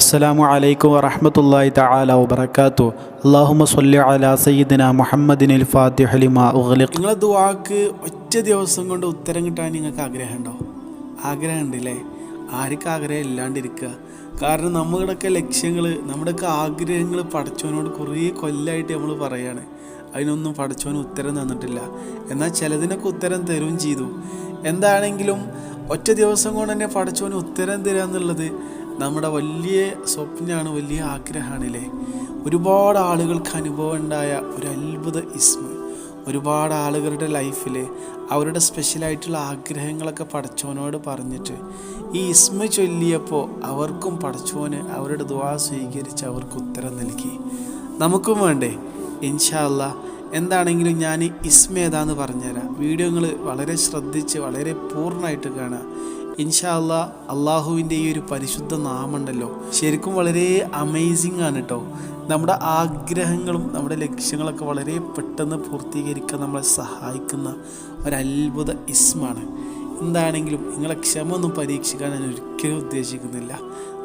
അസ്സലാമു അലൈക്കും വറഹ്മത്തുള്ളാഹി തആല വബറകാതു അല്ലാഹുമ്മ സ്വല്ലി അലാ സയ്യിദിന മുഹമ്മദിനിൽ ഫാത്തിഹ ലിമാ ഉഗ്ലിഖ്. നിങ്ങളെ ദുആക്ക് ഒറ്റ ദിവസം കൊണ്ട് ഉത്തരം കിട്ടാൻ നിങ്ങൾക്ക് ആഗ്രഹമുണ്ടോ? ആഗ്രഹമുണ്ട് അല്ലേ ആഗ്രഹം ഇല്ലാണ്ടിരിക്കുക. കാരണം നമ്മുടെയൊക്കെ ലക്ഷ്യങ്ങൾ നമ്മുടെയൊക്കെ ആഗ്രഹങ്ങൾ പഠിച്ചവനോട് കുറേ കൊല്ലമായിട്ട് നമ്മൾ പറയുകയാണ് അതിനൊന്നും പഠിച്ചവന് ഉത്തരം തന്നിട്ടില്ല. എന്നാൽ ചിലതിനൊക്കെ ഉത്തരം തരുകയും ചെയ്തു. എന്താണെങ്കിലും ഒറ്റ ദിവസം കൊണ്ട് തന്നെ പഠിച്ചവന് ഉത്തരം തരിക എന്നുള്ളത് നമ്മുടെ വലിയ സ്വപ്നമാണ് വലിയ ആഗ്രഹമാണല്ലേ? ഒരുപാട് ആളുകൾക്ക് അനുഭവം ഉണ്ടായ ഒരു അത്ഭുത ഇസ്മ. ഒരുപാട് ആളുകളുടെ ലൈഫിൽ അവരുടെ സ്പെഷ്യലായിട്ടുള്ള ആഗ്രഹങ്ങളൊക്കെ പടച്ചോനോട് പറഞ്ഞിട്ട് ഈ ഇസ്മ ചൊല്ലിയപ്പോൾ അവർക്കും പടച്ചോന് അവരുടെ ദുവാ സ്വീകരിച്ച് അവർക്ക് ഉത്തരം നൽകി. നമുക്കും വേണ്ടേ? ഇൻഷാല്ല എന്താണെങ്കിലും ഞാൻ ഇസ്മ ഏതാന്ന് പറഞ്ഞുതരാം. വീഡിയോകൾ വളരെ ശ്രദ്ധിച്ച് വളരെ പൂർണമായിട്ട് കാണുക. ഇൻഷാ അല്ലാ അള്ളാഹുവിന്റെ ഈ ഒരു പരിശുദ്ധ നാമുണ്ടല്ലോ ശരിക്കും വളരെ അമേസിങ് ആണ് കേട്ടോ നമ്മുടെ ആഗ്രഹങ്ങളും നമ്മുടെ ലക്ഷ്യങ്ങളൊക്കെ വളരെ പെട്ടെന്ന് പൂർത്തീകരിക്കാൻ നമ്മളെ സഹായിക്കുന്ന ഒരു അത്ഭുത ഇസ്മാണ്. എന്താണെങ്കിലും നിങ്ങളെ ക്ഷമ ഒന്നും പരീക്ഷിക്കാൻ ഞാൻ ഒരിക്കലും ഉദ്ദേശിക്കുന്നില്ല.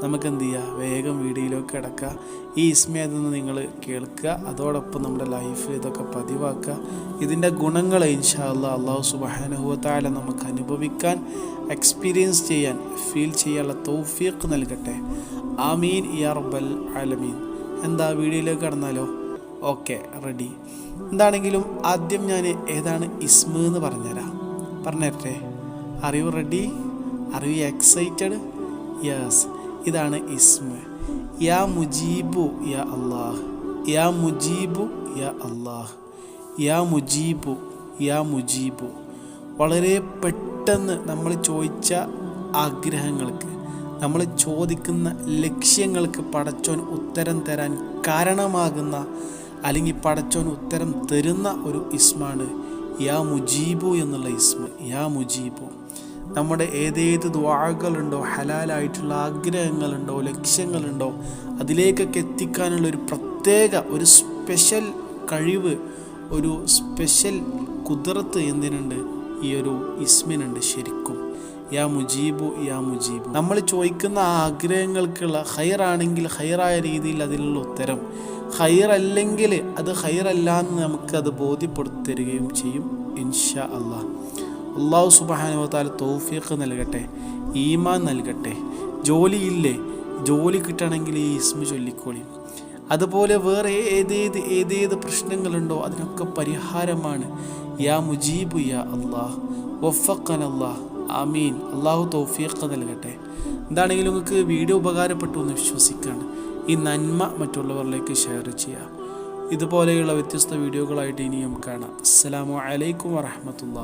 നമുക്ക് എന്ത് ചെയ്യുക വേഗം വീഡിയോയിലേക്ക് കിടക്കുക. ഈ ഇസ്മയെന്ന് നിങ്ങൾ കേൾക്കുക. അതോടൊപ്പം നമ്മുടെ ലൈഫിൽ ഇതൊക്കെ പതിവാക്കുക. ഇതിന്റെ ഗുണങ്ങൾ ഇൻഷാല്ല അള്ളാഹു സുബാനുഭവത്താല നമുക്ക് അനുഭവിക്കാൻ എക്സ്പീരിയൻസ് ചെയ്യാൻ ഫീൽ ചെയ്യാനുള്ള തൗഫീഖ് നൽകട്ടെ. ആമീൻ യാ ബൽ ആലമീൻ. എന്താ വീഡിയോയിലേക്ക് കടന്നാലോ? Okay ready. എന്താണെങ്കിലും ആദ്യം ഞാൻ ഏതാണ് ഇസ്മ എന്ന് പറഞ്ഞുതരാം. പറഞ്ഞുതരട്ടെ? Are you ready are you excited yes ഇതാണ് ഇസ്മ യാ മുജീബു യാ അള്ളാഹ് യാ മുജീബു യാ അള്ളാഹ് യാ മുജീബു യാ മുജീബു. വളരെ പെട്ടെന്ന് നമ്മൾ ചോദിച്ച ആഗ്രഹങ്ങൾക്ക് നമ്മൾ ചോദിക്കുന്ന ലക്ഷ്യങ്ങൾക്ക് പടച്ചോൻ ഉത്തരം തരാൻ കാരണമാകുന്ന അല്ലെങ്കിൽ പടച്ചോൻ ഉത്തരം തരുന്ന ഒരു ഇസ്മാണ് യാ മുജീബു എന്നുള്ള ഇസ്മ യാ മുജീബു. നമ്മുടെ ഏതേത് ദ്വാകളുണ്ടോ ഹലാലായിട്ടുള്ള ആഗ്രഹങ്ങളുണ്ടോ ലക്ഷ്യങ്ങളുണ്ടോ അതിലേക്കൊക്കെ എത്തിക്കാനുള്ള ഒരു പ്രത്യേക ഒരു സ്പെഷ്യൽ കഴിവ് ഒരു സ്പെഷ്യൽ കുതിർത്ത് എന്തിനുണ്ട്? ഈ ഒരു ഇസ്മിനുണ്ട് ശരിക്കും. യാ മുജീബു യാ മുജീബു. നമ്മൾ ചോദിക്കുന്ന ആഗ്രഹങ്ങൾക്കുള്ള ഹൈറാണെങ്കിൽ ഹൈറായ രീതിയിൽ അതിനുള്ള ഉത്തരം. അല്ലെങ്കിൽ അത് ഹയറല്ല എന്ന് നമുക്ക് അത് ബോധ്യപ്പെടുത്തരുകയും ചെയ്യും ഇൻഷാ അള്ളാഹ് അള്ളാഹു സുബാനുവത്താൽ തൗഫീഖ് നൽകട്ടെ ഈമാൻ നൽകട്ടെ. ജോലിയില്ലേ? ജോലി കിട്ടണമെങ്കിൽ ഈ ഇസ്മ ചൊല്ലിക്കോളി. അതുപോലെ വേറെ ഏതേത് ഏതേത് പ്രശ്നങ്ങളുണ്ടോ അതിനൊക്കെ പരിഹാരമാണ്. യാ മുജീബു യാ അള്ളാഹ് വഫക്കൻ അള്ളാഹ് ആമീൻ. അള്ളാഹു തൗഫീഖ് നൽകട്ടെ. എന്താണെങ്കിലും നിങ്ങൾക്ക് വീഡിയോ ഉപകാരപ്പെട്ടു എന്ന് വിശ്വസിക്കുകയാണ്. ഈ നന്മ മറ്റുള്ളവരിലേക്ക് ഷെയർ ചെയ്യുക ഇതുപോലെയുള്ള വ്യത്യസ്ത വീഡിയോകളായിട്ട് ഇനിയും കാണാം. അസ്സാം വലൈക്കും വറഹമത്തുള്ള